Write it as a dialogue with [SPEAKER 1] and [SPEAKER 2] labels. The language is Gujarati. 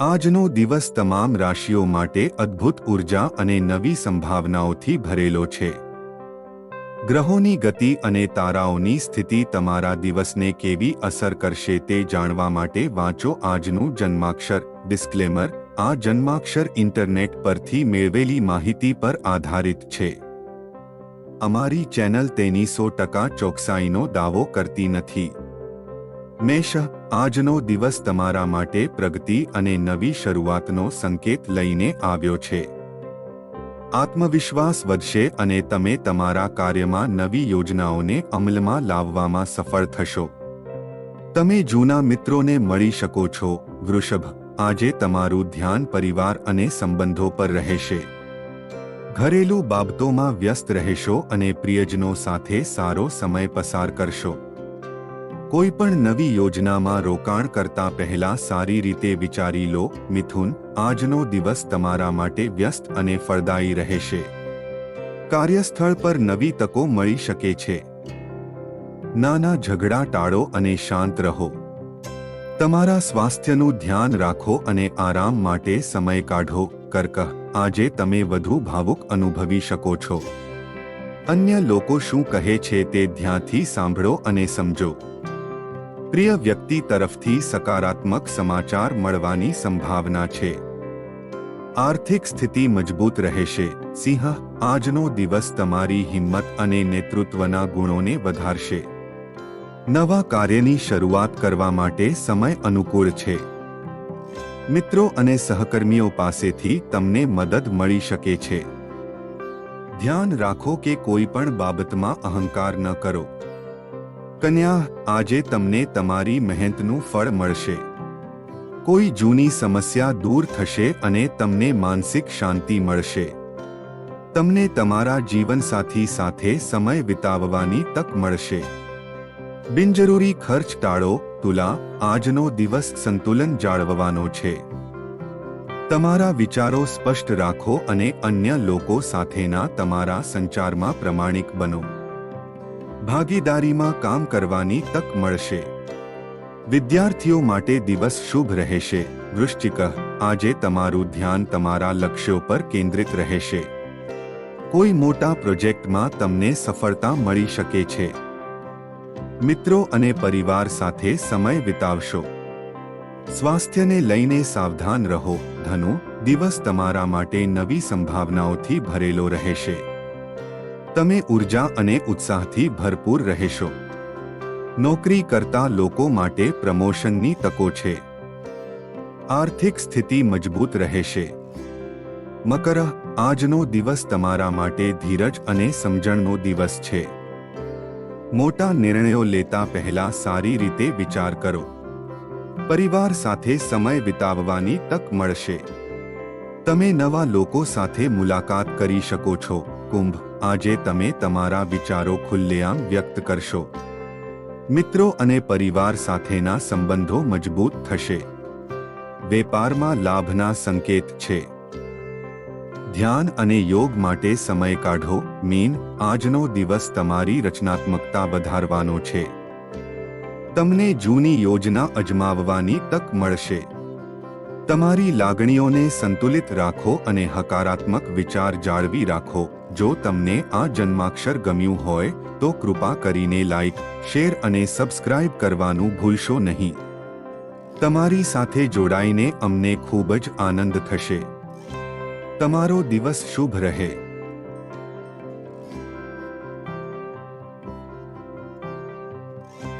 [SPEAKER 1] આજનો દિવસ તમામ રાશિઓ માટે અદ્ભુત ઊર્જા અને નવી સંભાવનાઓથી ભરેલો છે. ગ્રહોની ગતિ અને તારાઓની સ્થિતિ તમારા દિવસને કેવી અસર કરશે તે જાણવા માટે વાંચો આજનું જન્માક્ષર. ડિસ્ક્લેમર, આ જન્માક્ષર ઇન્ટરનેટ પરથી મેળવેલી માહિતી પર આધારિત છે. અમારી ચેનલ તેની સો ટકા ચોકસાઈનો દાવો કરતી નથી. મેષ આજનો દિવસ તમારા માટે પ્રગતિ અને નવી શરૂઆતનો સંકેત લઈને આવ્યો છે. આત્મવિશ્વાસ વધશે અને તમે તમારા કાર્યમાં નવી યોજનાઓને અમલમાં લાવવામાં સફળ થશો. તમે જૂના મિત્રોને મળી શકો છો. વૃષભ, આજે તમારું ધ્યાન પરિવાર અને સંબંધો પર રહેશે. ઘરેલું બાબતોમાં વ્યસ્ત રહેશો અને પ્રિયજનો સાથે સારો સમય પસાર કરશો. કોઈ પણ નવી યોજનામાં રોકાણ કરતા પહેલા સારી રીતે વિચારી લો, મિથુન, આજનો દિવસ તમારા માટે વ્યસ્ત અને ફળદાયી રહેશે. કાર્યસ્થળ પર નવી તકો મળી શકે છે. નાના ઝઘડા ટાળો અને શાંત રહો. તમારા સ્વાસ્થ્યનું ધ્યાન રાખો અને આરામ માટે સમય કાઢો. કર્ક, આજે તમે વધુ ભાવુક અનુભવી શકો છો. અન્ય લોકો શું કહે છે તે ધ્યાનથી સાંભળો અને સમજો. પ્રિય વ્યક્તિ તરફથી સકારાત્મક સમાચાર મળવાની સંભાવના છે. આર્થિક સ્થિતિ મજબૂત રહેશે. સિંહ, આજનો દિવસ તમારી હિંમત અને નેતૃત્વના ગુણોને વધારશે. નવા કાર્યની શરૂઆત કરવા માટે સમય અનુકૂળ છે. મિત્રો અને સહકર્મીઓ પાસેથી તમને મદદ મળી શકે છે. ધ્યાન રાખો કે કોઈ પણ બાબતમાં અહંકાર ન કરો. કન્યા, આજે તમને તમારી મહેનતનું ફળ મળશે. કોઈ જૂની સમસ્યા દૂર થશે અને તમને માનસિક શાંતિ મળશે. તમને તમારા જીવનસાથી સાથે સમય વિતાવવાની તક મળશે. બિનજરૂરી ખર્ચ ટાળો, તુલા, આજનો દિવસ સંતુલન જાળવવાનો છે. તમારા વિચારો સ્પષ્ટ રાખો અને અન્ય લોકો સાથેના તમારા સંચારમાં પ્રમાણિક બનો. ભાગીદારીમાં કામ કરવાની તક મળશે. વિદ્યાર્થીઓ માટે દિવસ શુભ રહેશે. વૃશ્ચિક, આજે તમારું ધ્યાન તમારા લક્ષ્યો પર કેન્દ્રિત રહેશે. કોઈ મોટા પ્રોજેક્ટમાં તમને સફળતા મળી શકે છે. મિત્રો અને પરિવાર સાથે સમય વિતાવશો. સ્વાસ્થ્યને લઈને સાવધાન રહો. ધનુ, દિવસ તમારા માટે નવી સંભાવનાઓથી ભરેલો રહેશે. તમે ઊર્જા અને ઉત્સાહથી ભરપૂર રહેશો. નોકરી કરતા લોકો માટે પ્રમોશનની તકો છે. આર્થિક સ્થિતિ મજબૂત રહેશે. મકર, આજનો દિવસ તમારા માટે ધીરજ અને સમજણનો દિવસ છે. મોટા નિર્ણયો લેતા પહેલા સારી રીતે વિચાર કરો. પરિવાર સાથે સમય વિતાવવાની તક મળશે. તમે નવા લોકો સાથે મુલાકાત કરી શકો છો. કુંભ, આજે તમે તમારા વિચારો ખુલ્લેઆમ વ્યક્ત કરશો. મિત્રો અને પરિવાર સાથેના સંબંધો મજબૂત થશે. વેપારમાં લાભના સંકેત છે. ધ્યાન અને યોગ માટે સમય કાઢો, મીન, આજનો દિવસ તમારી રચનાત્મકતા વધારવાનો છે. તમને જૂની યોજના અજમાવવાની તક મળશે. તમારી લાગણીઓને સંતુલિત રાખો અને હકારાત્મક વિચાર જાળવી રાખો. જો તમને આ જન્માક્ષર ગમ્યું હોય, તો કૃપા કરીને લાઇક શેર અને સબસ્ક્રાઇબ કરવાનું ભૂલશો નહીં. તમારી સાથે જોડાઈને અમને ખૂબ જ આનંદ થશે. તમારો દિવસ શુભ રહે.